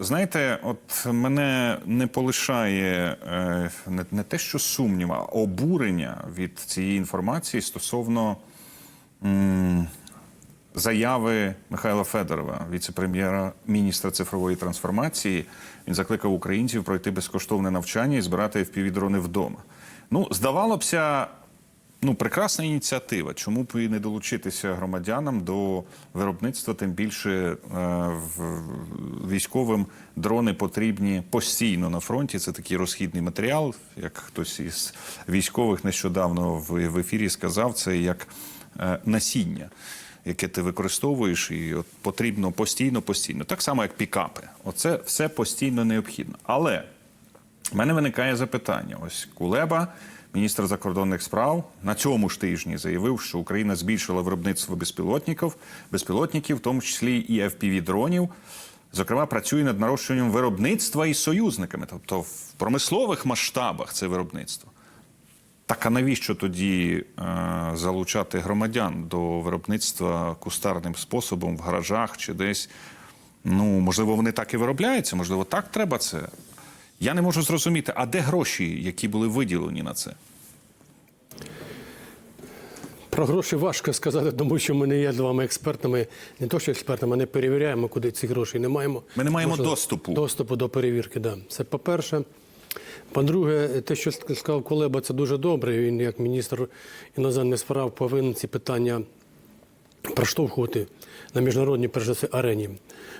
Знаєте, от мене не полишає е, не, не те, що сумнів, а обурення від цієї інформації стосовно м, заяви Михайла Федорова, віце-прем'єра міністра цифрової трансформації. Він закликав українців пройти безкоштовне навчання і збирати FPV-дрони вдома. Ну, здавалося б, Ну, прекрасна ініціатива. Чому б і не долучитися громадянам до виробництва? Тим більше е, в- військовим дрони потрібні постійно на фронті. Це такий розхідний матеріал. Як хтось із військових нещодавно в, в ефірі сказав, це як е, насіння. Яке ти використовуєш, і от потрібно постійно, постійно. Так само, як пікапи. Оце все постійно необхідно. Але у мене виникає запитання. Ось Кулеба, міністр закордонних справ, на цьому ж тижні заявив, що Україна збільшила виробництво безпілотників, безпілотників, в тому числі і FPV-дронів. Зокрема, працює над нарощуванням виробництва із союзниками, тобто в промислових масштабах це виробництво. Так а навіщо тоді е, залучати громадян до виробництва кустарним способом в гаражах чи десь? Ну, можливо, вони так і виробляються, можливо, так треба це. Я не можу зрозуміти, а де гроші, які були виділені на це? Про гроші важко сказати, тому що ми не є з вами експертами. Не то, що експертами, не перевіряємо, куди ці гроші не маємо. Ми не маємо Можливо, доступу. Доступу до перевірки, да. Це по-перше. По-друге, те, що сказав Колеба, це дуже добре. Він, як міністр іноземних справ, повинен ці питання проштовхувати на міжнародній перш за все, арені.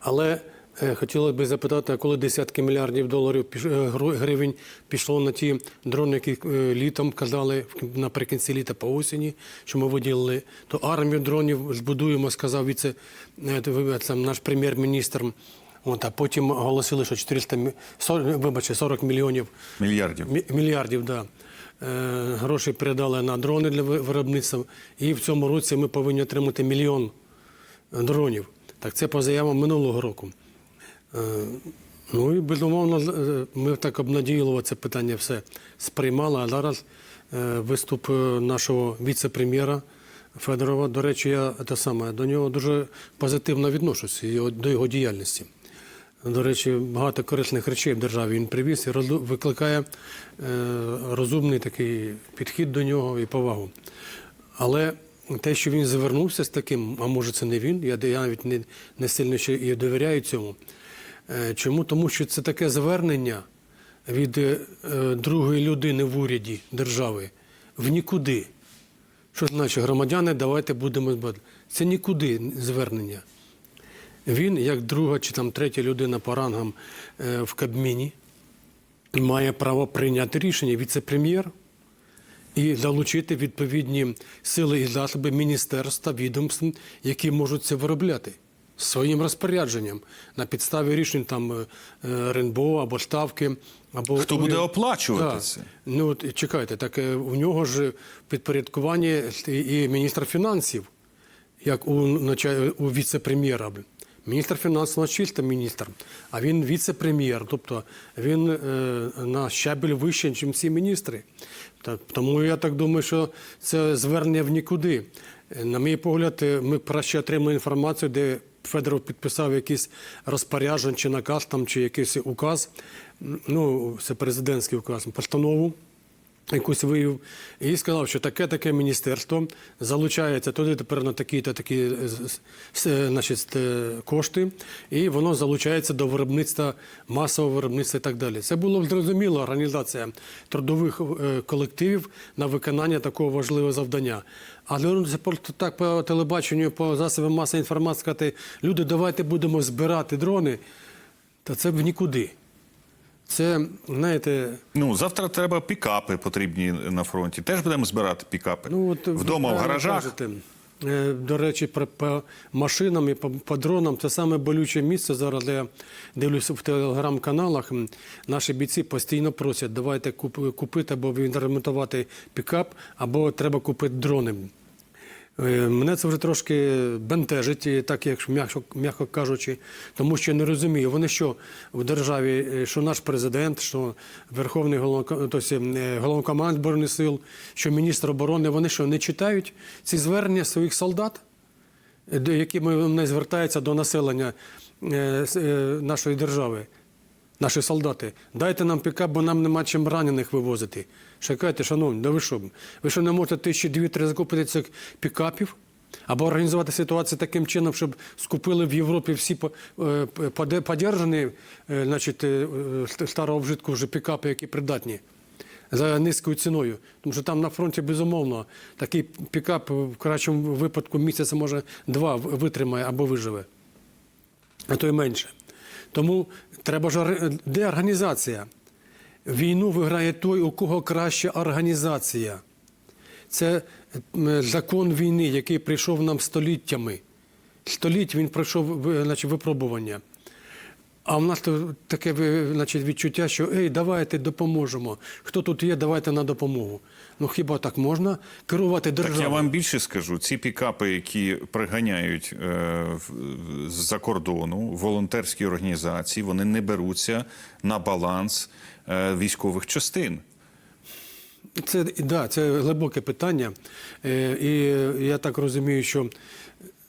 Але е, хотілося б запитати, а коли десятки мільярдів доларів е, гривень пішло на ті дрони, які е, літом казали наприкінці літа по осені, що ми виділили, то армію дронів збудуємо, сказав віце це наш прем'єр-міністр. От, а потім оголосили, що 400, мі- 40, вибачте, 40 мільйонів Мільярдів. Мільярдів, да. Гроші передали на дрони для виробництва. І в цьому році ми повинні отримати мільйон дронів. Так це по заявам минулого року. Е, Ну і безумовно, е, ми так обнадійливо це питання все сприймали. А зараз е, виступ нашого віце-прем'єра Федорова. До речі, я те саме до нього дуже позитивно відношуся його- до його діяльності. До речі, багато корисних речей в державі він привіз і викликає розумний такий підхід до нього і повагу. Але те, що він звернувся з таким, а може це не він, я навіть не, не сильно ще і довіряю цьому. Е, чому? Тому що це таке звернення від е, другої людини в уряді держави в нікуди. Що значить, громадяни, давайте будемо збирати. Це нікуди звернення. Він, як друга чи там третя людина по рангам е, в Кабміні, має право прийняти рішення віце-прем'єр і залучити відповідні сили і засоби міністерства, відомств, які можуть це виробляти своїм розпорядженням на підставі рішень там е, е, РНБО або ставки. Або Хто буде уряд. оплачувати Так. це? Ну от чекайте, так е, у нього ж в підпорядкуванні і і міністр фінансів, як у, у віце-прем'єра. Міністр фінансів у нас чисто міністр, а він віце-прем'єр, тобто він е, на щабель вище, ніж всі міністри. Так, тому я так думаю, що це звернення в нікуди. На мій погляд, ми краще отримали інформацію, де Федоров підписав якийсь розпорядження чи наказ там, чи якийсь указ. Ну, це президентський указ, постанову якусь вивів, і сказав, що таке-таке міністерство залучається туди тепер на такі е, з- з- е, значить, е, кошти, і воно залучається до виробництва, масового виробництва і так далі. Це було б зрозуміло організація трудових е, колективів на виконання такого важливого завдання. Але ну, це просто так по телебаченню, по засобам масової інформації сказати, люди, давайте будемо збирати дрони, та це в нікуди. Це, знаєте, Ну, завтра треба пікапи потрібні на фронті. Теж будемо збирати пікапи. Ну, от Вдома, в гаражах. кажете. Е, До речі, про, по машинам і по, по дронам це саме болюче місце. Зараз я дивлюся в телеграм-каналах. Наші бійці постійно просять, давайте куп- купити або відремонтувати пікап, або треба купити дрони. Е, Мене це вже трошки бентежить, так як м'яко, кажучи, тому що я не розумію, вони що в державі, е, що наш президент, що Верховний тобто, е, головнокоманд Збройних сил, що міністр оборони, вони що не читають ці звернення своїх солдат, якими вони звертаються до населення. нашої держави, наші солдати, дайте нам пікап, бо нам нема чим ранених вивозити. Чекайте, шановні, да ви що? Ви що не можете тисячі дві-три закупити цих пікапів? Або організувати ситуацію таким чином, щоб скупили в Європі всі е, подержані, е, значить, е, старого вжитку вже пікапи, які придатні за низькою ціною. Тому що там на фронті, безумовно, такий пікап в кращому випадку місяця, може, два витримає або виживе, а то й менше. Тому треба ж де організація? Війну виграє той, у кого краща організація. Це закон війни, який прийшов нам століттями. Століть він пройшов значить, випробування. А в нас то таке значить, відчуття, що ей, давайте допоможемо. Хто тут є, давайте на допомогу. Ну хіба так можна керувати Так я вам більше скажу. Ці пікапи, які приганяють е, з-за кордону, волонтерські організації, вони не беруться на баланс е, військових частин. Це, да, це глибоке питання. Е, І я так розумію, що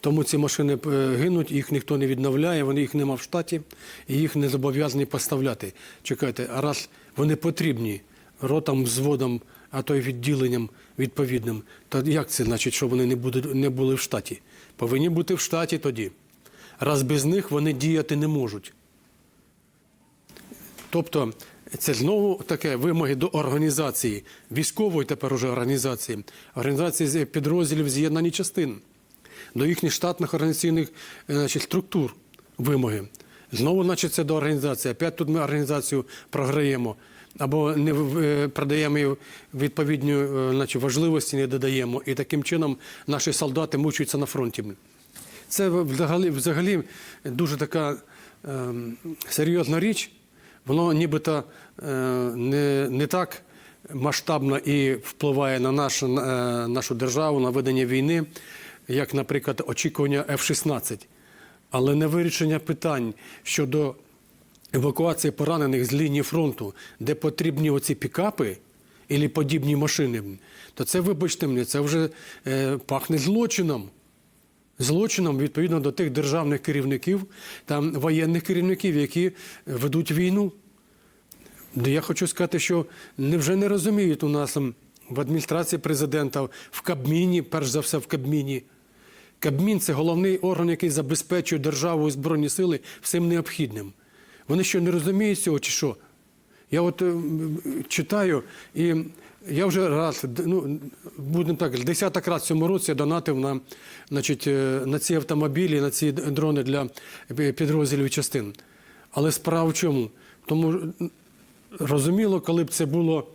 тому ці машини е, гинуть, їх ніхто не відновляє, вони їх нема в штаті, і їх не зобов'язані поставляти. Чекайте, а раз вони потрібні ротам, взводам, а то й відділенням відповідним, то як це значить, що вони не, будуть, не були в штаті? Повинні бути в штаті тоді. Раз без них вони діяти не можуть. Тобто це знову таке вимоги до організації, військової тепер уже організації, організації підрозділів з'єднані частин, до їхніх штатних організаційних е, значить, структур вимоги. Знову, значить, це до організації. Опять тут ми організацію програємо. Або не е, продаємо її відповідні е, значить, важливості, не додаємо. І таким чином наші солдати мучаються на фронті. Це взагалі, взагалі дуже така ем, серйозна річ. Воно нібито е, не, не так масштабно і впливає на наш, е, нашу державу, на ведення війни, як, наприклад, очікування F-16. Але не вирішення питань щодо евакуації поранених з лінії фронту, де потрібні оці пікапи і подібні машини, то це, вибачте мені, це вже е, пахне злочином злочином відповідно до тих державних керівників та воєнних керівників, які ведуть війну. Я хочу сказати, що невже не розуміють у нас в адміністрації президента, в Кабміні, перш за все в Кабміні. Кабмін це головний орган, який забезпечує державу і Збройні сили всім необхідним. Вони що не розуміють цього чи що? Я от е, читаю, і я вже раз, ну, будемо так, десяток раз в цьому році я донатив на, значить, е, на ці автомобілі, на ці дрони для е, підрозділів частин. Але справа в чому? Тому розуміло, коли б це було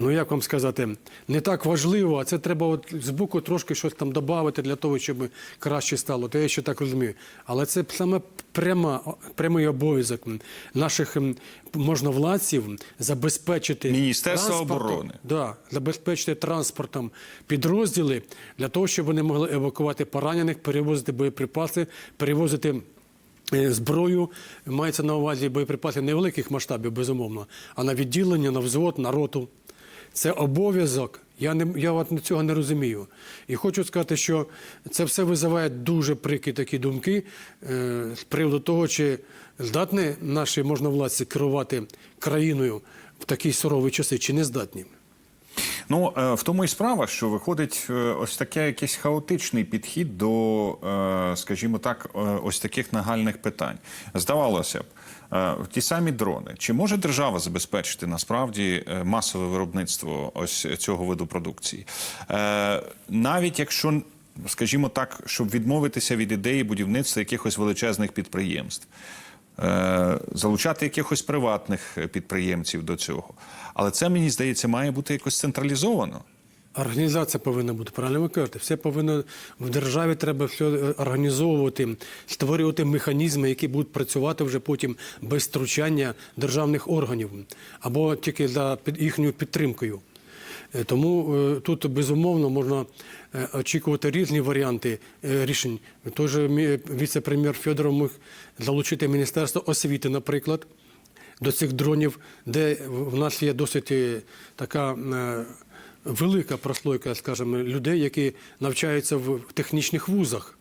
ну як вам сказати, не так важливо, а це треба от з боку трошки щось там додати для того, щоб краще стало. То я ще так розумію. Але це саме пряма, прямий обов'язок наших можновладців забезпечити Міністерства транспортом- оборони. Да, забезпечити транспортом підрозділи для того, щоб вони могли евакувати поранених, перевозити боєприпаси, перевозити. е, Зброю мається на увазі боєприпаси невеликих масштабів, безумовно, а на відділення, на взвод, на роту. Це обов'язок. Я не я от цього не розумію. І хочу сказати, що це все визиває дуже прикрі такі думки е, з приводу того, чи здатні наші можновладці керувати країною в такі сурові часи, чи не здатні. Ну, е, в тому і справа, що виходить е, ось таке якийсь хаотичний підхід до, е, скажімо так, ось таких нагальних питань. Здавалося б, ті самі дрони. Чи може держава забезпечити насправді масове виробництво ось цього виду продукції? Навіть якщо, скажімо так, щоб відмовитися від ідеї будівництва якихось величезних підприємств. Е, залучати якихось приватних підприємців до цього. Але це, мені здається, має бути якось централізовано. Організація повинна бути, правильно ви кажете. Все повинно в державі треба все е, організовувати, створювати механізми, які будуть працювати вже потім без втручання державних органів або тільки за їхньою підтримкою. Е, Тому е, тут безумовно можна е, очікувати різні варіанти рішень. Тож віце-прем'єр Федоров міг залучити Міністерство освіти, наприклад, до цих дронів, де в нас є досить така велика прослойка, скажімо, людей, які навчаються в технічних вузах.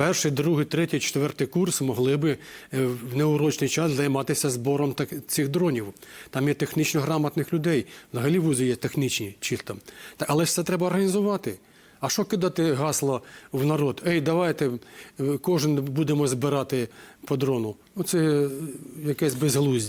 Перший, другий, третій, четвертий курс могли би е, в неурочний час займатися збором цих дронів. Там є технічно грамотних людей. Взагалі вузи є технічні чисто. Але ж це треба організувати. А що кидати гасло в народ? Ей, давайте е, кожен будемо збирати по дрону. Ну, це якесь безглуздя.